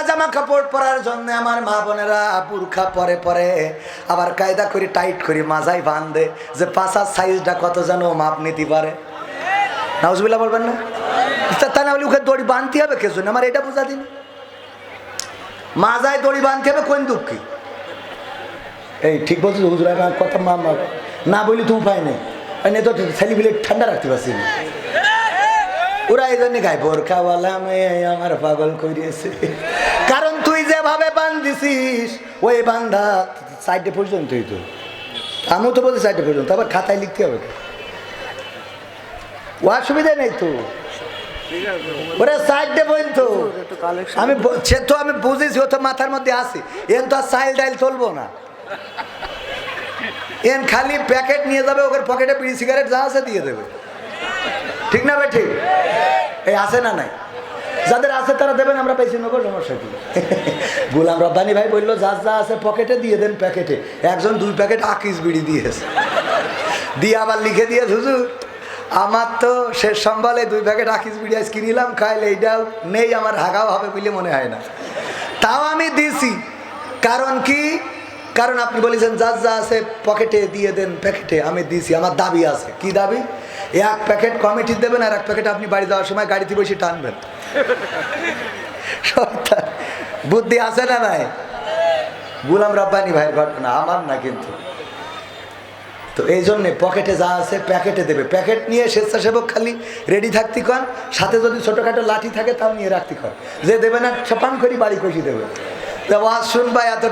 সাদা জামা কাপড় পরার জন্য আমার মা বোনেরা বুরখা পরে পরে আবার কায়দা করে, টাইট করে মাজাই বাঁধে যে পাশার সাইজটা কত যেন মাপ নিতে পারে। নাউজবিল্লা বলবেন না? তা- না হলে ওকে দড়ি বাঁধতে হবে কে জন্য? আমার এটা বোঝা দিন। মাজায় দড়ি বাঁধতে হবে কোন দুঃখী? এই ঠিক বলছো হুজুর, আমার কথা মা না বলি তো উপায় নেই। তো ছেলে ঠান্ডা রাখতে পারছি না। ওরা এই জন্য গায়ে বোরখাওয়ালা মেয়ে আমার পাগল করিয়েছে। কারণ তুই যেভাবে বান্ধিছিস, ওই বান্ধা সাইডে পর্যন্তই তো। আমিও তো বলছি সাইডে পর্যন্ত, আবার খাতায় লিখতে হবে। ও অসুবিধা নেই তো। পর্যন্ত। আমি সে তো আমি বুঝেছি, ও তো মাথার মধ্যে আসি এন তো আর সাইল চলবো না। এন খালি প্যাকেট নিয়ে যাবে ওদের পকেটে বিড়ি সিগারেট যা আছে দিয়ে দেবে। ঠিক না ভাই ঠিক? এই আছে না নাই? যাদের আছে তারা দেবেন, আমরা পেয়েছি নেব সমস্যা কি গোলাম রব্বানি ভাই বলল যার যা আছে পকেটে দিয়ে দেন প্যাকেটে। একজন দুই প্যাকেট আকিস বিড়ি দিয়েছে। দিয়ে আবার লিখে দিয়ে হুজুর, আমার তো শেষ সম্বলে দুই প্যাকেট আকিস বিড়ি আজ কিনিলাম খাইলে এইটাও নেই, আমার হাগাও হবে বলে মনে হয় না। তাও আমি দিছি। কারণ কি? কারণ আপনি বলেছেন, যা যা আছে পকেটে দিয়ে দেন, প্যাকেটে আমি দিয়েছি আমার দাবি আছে। কি দাবি? এক প্যাকেট কমিটি দেবেন আর এক প্যাকেট আপনি বাড়ি যাওয়ার সময় গাড়িতে বসে টানবেন। বুদ্ধি আছে না নাই? গুলাম রাব্বানি ভাইয়ের ঘটনা, আমার না কিন্তু। তো এই জন্যে পকেটে যা আছে প্যাকেটে দেবে। প্যাকেট নিয়ে স্বেচ্ছাসেবক খালি রেডি থাকতে কন, সাথে যদি ছোটোখাটো লাঠি থাকে তাও নিয়ে রাখতে কন। যে দেবে না ছাপান করি বাড়ি কষি দেবে। এত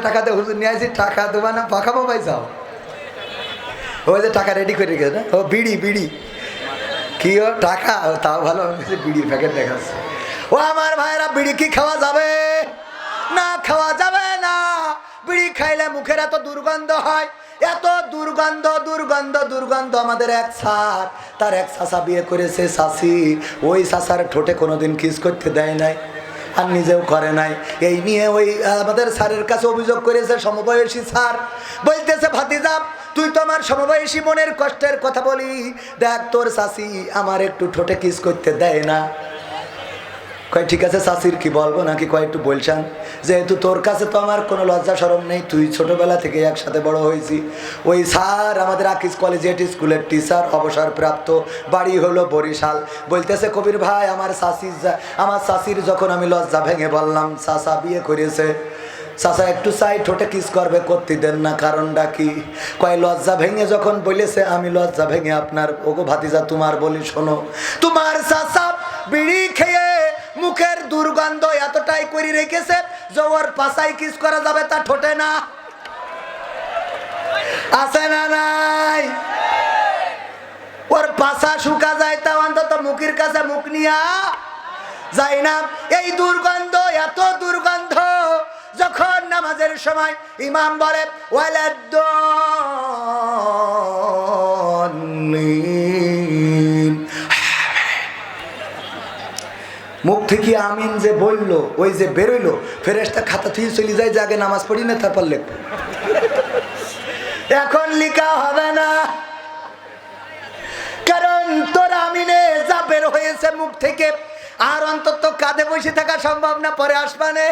নিয়ে আসি, টাকা পাখাবো ভাই, যাও। যে টাকা রেডি করে না? ও বিড়ি বিড়ি। কি ও টাকা? তাও ভালো ও আমার ভাইরা বিড়ি কি খাওয়া যাবে? না, খাওয়া যাবে না। বিড়ি খাইলে মুখের এত দুর্গন্ধ হয়। এত দুর্গন্ধ দুর্গন্ধ দুর্গন্ধ আমাদের এক স্যার। তার এক চাষা বিয়ে করেছে শাসি ওই চাষার ঠোঁটে কোনোদিন কিস করতে দেয় নাই। আর নিজেও করে নাই। এই নিয়ে ওই, আমাদের স্যারের কাছে অভিযোগ করেছে সমবয়সী স্যার। বলতেছে, ভাতিজা, তুই তো আমার সমবয়সী মনের কষ্টের কথা বলি। দেখ, তোর চাষি আমার একটু ঠোঁটে কিস করতে দেয় না। কয়, ঠিক আছে শাসির কি বলব? নাকি কয়, একটু বলছেন যেহেতু তোর কাছে তো আমার কোনো লজ্জা সরম নেই, তুই ছোটবেলা থেকে একসাথে বড় হয়েছি। ওই স্যার আমাদের আকিস কলেজিয়েট স্কুলের টিচার, অবসরপ্রাপ্ত, বাড়ি হলো বরিশাল। বলতেছে, কবির ভাই, আমার যা- আমার শাসির যখন আমি লজ্জা ভেঙে বললাম চাষা বিয়ে করেছে। চাষা একটু চাই, ঠোঁটে কিস করবে, করতে দেন না, কারণটা কি? কয়, লজ্জা ভেঙে যখন বলেছে, আমি লজ্জা ভেঙে আপনার, ওগো ভাতিজা, তোমার বলি শোনো। তোমার চাষা বিড়ি খেয়ে মুখের দুর্গন্ধ এতটাই করে রেখেছে যে ওর পাশায় কিস করা যাবে তা ঠোঁটে না। আছে না নাই? ওর পাশা শুকা যায় তা অন্তত মুখের কাছে মুখ নিয়া যায় না। এই দুর্গন্ধ, এত দুর্গন্ধ, যখন নামাজের সময় ইমাম বলে ওয়ালাদ্দল্লিন মুখ থেকে আমিন যে বলল ওই যে বেরোইলো ফেরেস্তা খাতা থেকে চলে যায়, যে আগে নামাজ পড়ি না, তারপর লেখো এখন লিখা হবে না। কারণ তোর আমিনে যা বের হয়েছে মুখ থেকে, আর অন্তত কাঁধে বসে থাকা সম্ভব না, পরে আসবানে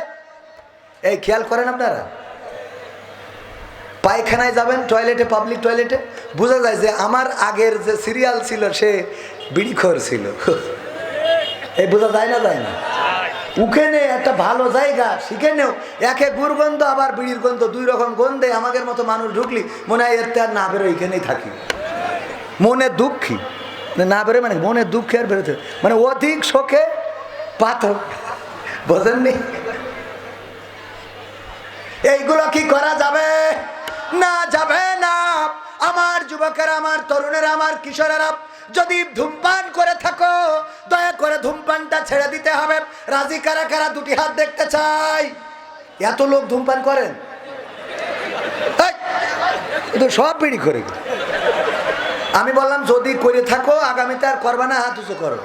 এই খেয়াল করেন আপনারা? পায়খানায় যাবেন, টয়লেটে, পাবলিক টয়লেটে, বোঝা যায় যে আমার আগের যে সিরিয়াল ছিল, সে বিড়িখোর ছিল। এই বোঝা যায় না যায় না। উখেনে একটা ভালো জায়গা, শিখেনেও একে গুরগন্ধ আবার বিড়ির গন্ধ, দুই রকম গন্ধে আমাদের মতো মানুষ ঢুকলি, মনে হয় এর আর না বেরো এখানেই থাকি। মনে দুঃখী। না বেরোয় মানে মনে দুঃখে আর বেরোতে মানে অধিক শোকে পাথর। বোঝেননি? এইগুলো কি করা যাবে? না যাবে না। আমার যুবকেরা, আমার তরুণেরা, আমার কিশোরেরা যদি ধূমপান করে থাকো, দয়া করে ধূমপানটা ছেড়ে দিতে হবে। রাজি কারা কারা দুটি হাত দেখতে চাই? এত লোক ধূমপান করেন? সব বিড়ি করে। আমি বললাম, যদি করে থাকো, আগামীতে আর করবা না, হাত উঁচু করো।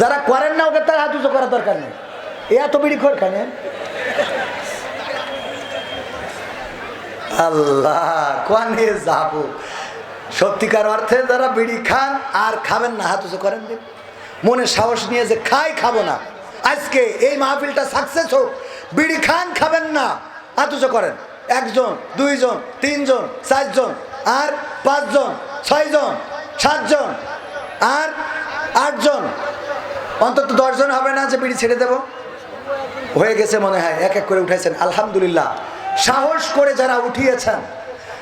যারা করেন না, ওকে তার হাত উঁচু করার দরকার নেই। এ এত বিড়ি খোর খানে আল্লাহ কোয়ানে যাব? সত্যিকার অর্থে যারা বিড়ি খান আর খাবেন না, হাত উঁচু করেন দিন। মনে সাহস নিয়ে যে খাই, খাব না। আজকে এই মাহফিলটা সাকসেস হোক, বিড়ি খান, খাবেন না আতুচ করেন। একজন, দুইজন, তিনজন, চারজন, আর পাঁচজন, ছয়জন, সাতজন, আর আটজন। অন্তত দশজন হবে না যে বিড়ি ছেড়ে দেবো? হয়ে গেছে মনে হয়, এক এক করে উঠেছেন আলহামদুলিল্লাহ। সাহস করে যারা উঠিয়েছেন,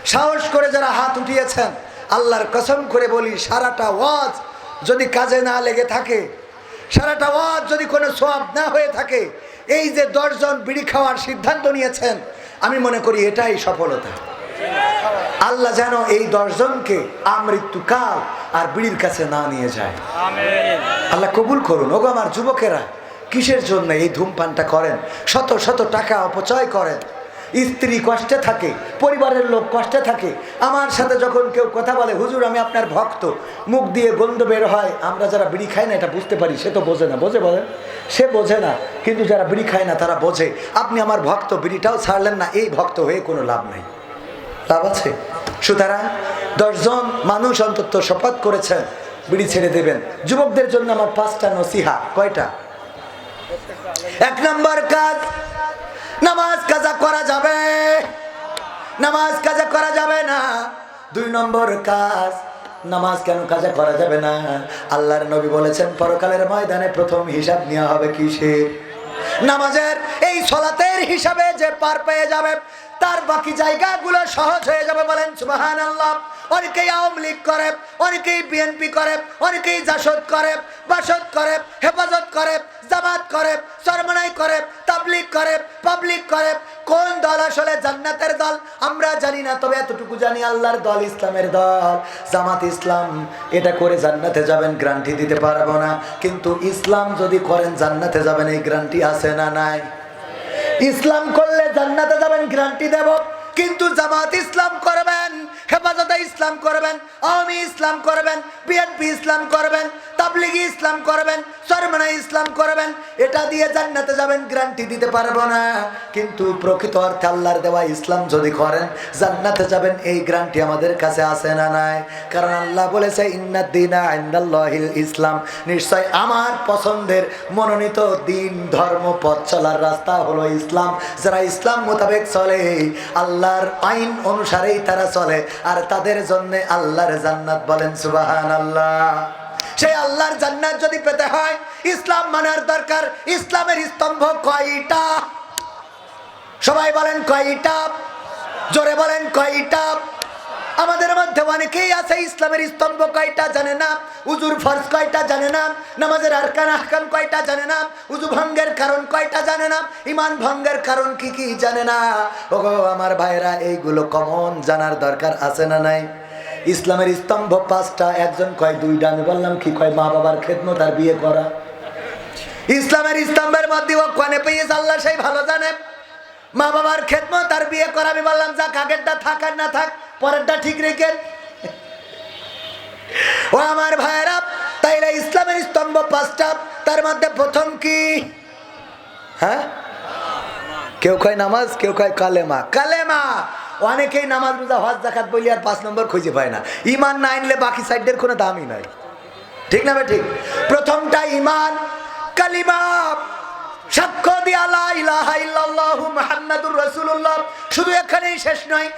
সাহস করে যারা হাত উঠিয়েছেন আল্লাহর কসম করে বলি, সারাটা ওয়াজ যদি কাজে না লেগে থাকে, সারাটা ওয়াজ যদি কোনো সোয়াব না হয়ে থাকে, এই যে দশজন বিড়ি খাওয়ার সিদ্ধান্ত নিয়েছেন, আমি মনে করি এটাই সফলতা। আল্লাহ যেন এই দশজনকে আমৃত্যুকাল আর বিড়ির কাছে না নিয়ে যায়। আল্লাহ কবুল করুন। ওগো আমার যুবকেরা, কিসের জন্য এই ধূমপানটা করেন? শত শত টাকা অপচয় করেন। স্ত্রী কষ্টে থাকে, পরিবারের লোক কষ্টে থাকে। আমার সাথে যখন কেউ কথা বলে, হুজুর, আমি আপনার ভক্ত। মুখ দিয়ে গন্ধ বের হয়। আমরা যারা বিড়ি খাই না, এটা বুঝতে পারি, সে তো বোঝে না। বোঝে বলেন? সে বোঝে না, কিন্তু যারা বিড়ি খায় না, তারা বোঝে। আপনি আমার ভক্ত, বিড়িটাও ছাড়লেন না, এই ভক্ত হয়ে কোনো লাভ নেই। লাভ আছে? সুতরাং দশজন মানুষ অন্তত শপথ করেছেন, বিড়ি ছেড়ে দেবেন। যুবকদের জন্য আমার পাঁচটা নসিহা। কয়টা? এক নম্বর কাজ নামাজ কাজা করা যাবে? নামাজ কাজা করা যাবে না? দুই নম্বর কাজ, নামাজ কেন কাজা করা যাবে না? আল্লাহর নবী বলেছেন, পরকালের ময়দানে প্রথম হিসাব নেওয়া হবে কিসের? নামাজের, এই সলাতের হিসাবে যে পার পেয়ে যাবে, তার বাকি জায়গাগুলো সহজ হয়ে যাবে বলেন সুবাহান আল্লাহ অনেকেই আওয়ামী লীগ করে, অনেকেই বিএনপি করে, অনেকেই জাসদ করে, বাসদ করে, হেফাজত করে, জামাত করে, সরমনাই করে তাবলিক করে, পাবলিক করে। কোন দল আসলে জান্নাতের দল? আমরা জানি না, তবে এতটুকু জানি আল্লাহর দল ইসলামের দল। জামাত ইসলাম, এটা করে জান্নাতে যাবেন, গ্রান্টি দিতে পারব না। কিন্তু ইসলাম যদি করেন, জান্নাতে যাবেন, এই গ্রান্টি আছে না নাই? ইসলাম করলে জান্নাতে যাবেন গ্যারান্টি দেব। কিন্তু জামাত ইসলাম করবেন হেফাজতে ইসলাম করবেন, আওয়ামী ইসলাম করবেন, বিএনপি ইসলাম করবেন, তাবলিগি ইসলাম করবেন, সরমনা ইসলাম করবেন, এটা দিয়ে জান্নাতে যাবেন, গ্যারান্টি দিতে পারব না। কিন্তু প্রকৃত অর্থে আল্লাহর দেওয়া ইসলাম যদি করেন, জান্নাতে যাবেন, এই গ্যারান্টি আমাদের কাছে আসে না নাই। কারণ আল্লাহ বলেছে ইন্নাদ্দিনা ইন্দাল্লাহিল ইসলাম। নিশ্চয় আমার পছন্দের মনোনীত দিন, ধর্ম, পথ চলার রাস্তা হলো ইসলাম। যারা ইসলাম মোতাবেক চলে, আল্লাহর আইন অনুসারেই তারা চলে। আর তাদের জন্য আল্লাহর জান্নাত বলেন সুবাহান আল্লাহ সেই আল্লাহর জান্নাত যদি পেতে হয়, ইসলাম মানার দরকার। ইসলামের স্তম্ভ কয়টা? সবাই বলেন কয়টা? জোরে বলেন কয়টা? আমাদের মধ্যে অনেকেই আছে, ইসলামের স্তম্ভ কয়টা জানে না, উজুর ফরজ কয়টা জানে না, নামাজের আরকান আহকান কয়টা জানে না, উজু ভঙ্গের কারণ কয়টা জানে না, ইমান ভঙ্গের কারণ কি কি জানে না। ওগো, আমার ভাইরা এইগুলো কমন জানার দরকার আছে না নাই? ইসলামের স্তম্ভ পাঁচটা, একজন কয় দুইটা আমি বললাম কি কয় মা বাবার খেদমত আর বিয়ে করা? ইসলামের স্তম্ভের মধ্যে ও কনে পেয়ে আল্লাহ সেই ভালো জানে। মা বাবার খেদমত আর বিয়ে করা, আমি বললাম, যাক, আগেরটা থাক আর না থাক, পরেরটা ঠিক রেখেন ও আমার ভাইয়েরা, তাইলে ইসলামের স্তম্ভ পাঁচটা, তার মধ্যে প্রথম কি? হ্যাঁ? কেউ কয় নামাজ, কেউ খায় কালেমা। কালেমা! অনেকেই নামাজ রোজা, হজ জাকাত বলি আর পাঁচ নম্বর খুঁজে পায় না। ইমান না আনলে বাকি সাইডের কোনো দামই নাই। ঠিক না ঠিক? প্রথমটা ইমান কালিমা! সাক্ষ্য শুধু শেষ নয়।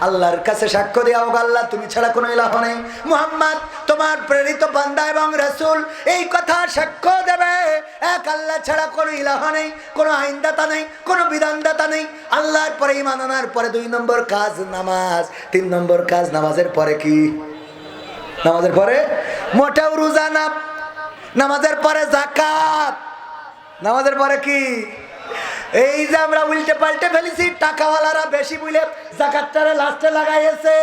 আল্লাহর কাছে সাক্ষ্য আল্লাহ, তুমি ছাড়া কোনো ইলাহ নেই। মুহাম্মদ, তোমার প্রেরিত বান্দা এবং রাসূল, এই কথা সাক্ষ্য দেবে। এক আল্লাহ ছাড়া কোনো ইলাহ নেই, কোনো আইনদাতা নেই, কোনো বিধানদাতা নেই। আল্লাহর পরে ইমান আনার পরে দুই নম্বর কাজ নামাজ। তিন নম্বর কাজ নামাজের পরে কি? নামাজের পরে মোটেও রোজা না। নামাজের পরে জাকাত নামাজের পরে কি? এই যে আমরা উল্টে পাল্টে ফেলেছি, টাকাওয়ালারা বেশি বুঝলে জাকাতটারে লাস্টে লাগাইছে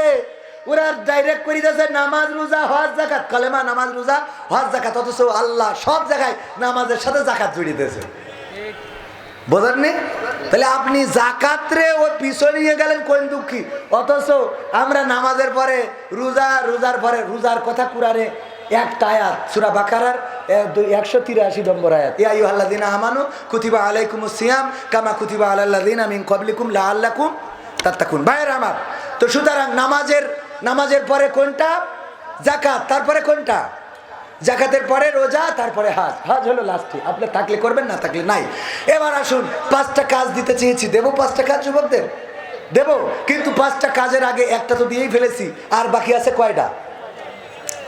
ওরা ডাইরেক্ট করে দিয়েছে নামাজ রোজা, হজ জাকাত কলেমা, নামাজ রোজা, হজ জাকাত অথচ আল্লাহ সব জায়গায় নামাজের সাথে জাকাত জড়িয়ে দিয়েছে বোঝেননি তাহলে আপনি জাকাতরে ও পিছনে নিয়ে গেলেন কোন দুঃখী? অথচ আমরা নামাজের পরে, রোজা, রোজার পরে, রোজার কথা কুরারে আয়াত, সুরা বাকারার একশো তিরাশি নম্বর আয়াত। ইয়াই সিয়াম কামা কবলিকুম লা তো সুতরাং নামাজের নামাজের পরে কোনটা? জাকাত। তারপরে কোনটা? জাকাতের পরে রোজা, তারপরে হাজ। হাজ হলো লাস্টে আপনি থাকলে করবেন, না থাকলে নাই। এবার আসুন, পাঁচটা কাজ দিতে চেয়েছি। দেবো পাঁচটা কাজ, যুবকদের? দেব। কিন্তু পাঁচটা কাজের আগে একটা তো দিয়েই ফেলেছি। আর বাকি আছে কয়টা?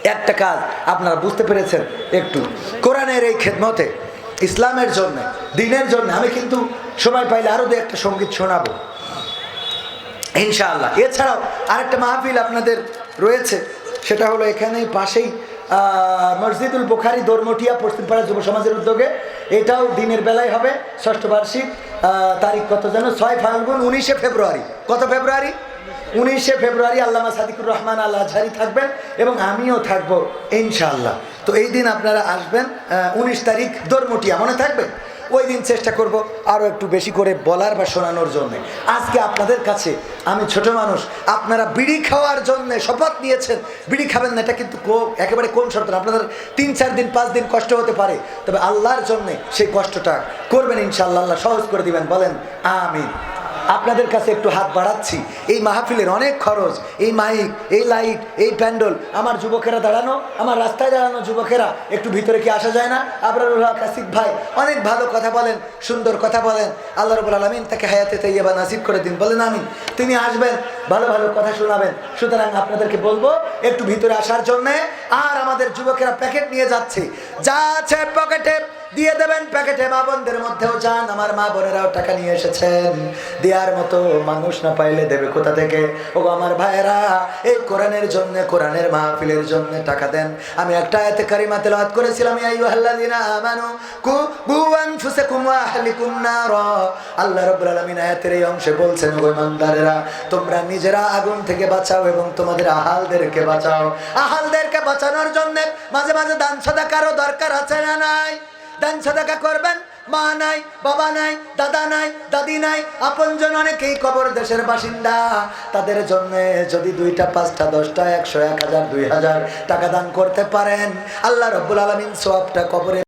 একটা কাজ, আপনারা বুঝতে পেরেছেন একটু। কোরআনের এই খেদমতে, ইসলামের জন্য, দিনের জন্য, আমি কিন্তু সময় পাইলে আরও দু একটা সংগীত শোনাবো। ইনশাআল্লাহ। এছাড়াও আরেকটা মাহফিল আপনাদের রয়েছে। সেটা হলো এখানেই পাশেই মসজিদুল বুখারি দরমটিয়া পশ্চিমপাড়া যুব সমাজের উদ্যোগে। এটাও দিনের বেলায় হবে, ষষ্ঠ বার্ষিক। তারিখ কত যেন? ছয় ফাল্গুন, উনিশে ফেব্রুয়ারি। কত ফেব্রুয়ারি? উনিশে ফেব্রুয়ারি আল্লামা সাদিকুর রহমান আল্লাহ আজহারি থাকবেন এবং আমিও থাকব, ইনশাআল্লাহ। তো এই দিন আপনারা আসবেন উনিশ তারিখ দরমটিয়া মনে থাকবে? ওই দিন চেষ্টা করব আরও একটু বেশি করে বলার বা শোনানোর জন্য। আজকে আপনাদের কাছে আমি ছোট মানুষ, আপনারা বিড়ি খাওয়ার জন্য শপথ নিয়েছেন। বিড়ি খাবেন না, এটা কিন্তু একেবারে কোন শর্ত? আপনাদের তিন, চার দিন, পাঁচ দিন কষ্ট হতে পারে। তবে আল্লাহর জন্যে সেই কষ্টটা করবেন ইনশাল্লাহ আল্লাহ সহজ করে দিবেন, বলেন, আমিন। আপনাদের কাছে একটু হাত বাড়াচ্ছি। এই মাহফিলের অনেক খরচ, এই মাইক, এই লাইট, এই প্যান্ডল, আমার যুবকেরা দাঁড়ানো, আমার রাস্তায় দাঁড়ানো যুবকেরা, একটু ভিতরে কি আসা যায় না? আবরারুল হক ভাই, অনেক ভালো কথা বলেন, সুন্দর কথা বলেন। আল্লাহ রবুল আলমিন তাকে হায়াতে তৈবা নাসিব করে দিন। বলেন আমি তিনি আসবেন, ভালো ভালো কথা শোনাবেন। সুতরাং আপনাদেরকে বলব, একটু ভিতরে আসার জন্যে আর আমাদের যুবকেরা প্যাকেট নিয়ে যাচ্ছে। যা আছে পকেটে দিয়ে দেবেন প্যাকেটে মা বোনদের মধ্যেও যান। আমার মা বোনেরাও টাকা নিয়ে এসেছেন। দেওয়ার মতো মানুষ না পাইলে দেবে কোথা থেকে? ও আমার ভাইয়েরা, এই কোরআনের জন্য, কোরআনের মাহফিলের জন্য টাকা দেন। আমি একটা আয়াতে কারিমা তেলাওয়াত করেছিলাম, ইয়া আইয়ুহাল্লাযিনা আমানু কু বু আনফুসাকুম ওয়া আহলিকুম নারা। আল্লাহ রাব্বুল আলামিন আয়াতের এই অংশে বলছেন গো ইমানদারেরা, তোমরা নিজেরা আগুন থেকে বাঁচাও এবং তোমাদের আহালদেরকে বাঁচাও। আহালদেরকে বাঁচানোর জন্য মাঝে মাঝে দান সাদাকারও দরকার আছে না নাই? দান সাদাকা করবেন। মা নাই, বাবা নাই, দাদা নাই, দাদি নাই, আপনজন অনেকেই কবর দেশের বাসিন্দা। তাদের জন্য যদি দুইটা, পাঁচটা, দশটা, একশো, এক হাজার, দুই হাজার টাকা দান করতে পারেন। আল্লাহ রব্বুল আলমিন সোয়াবটা কবরে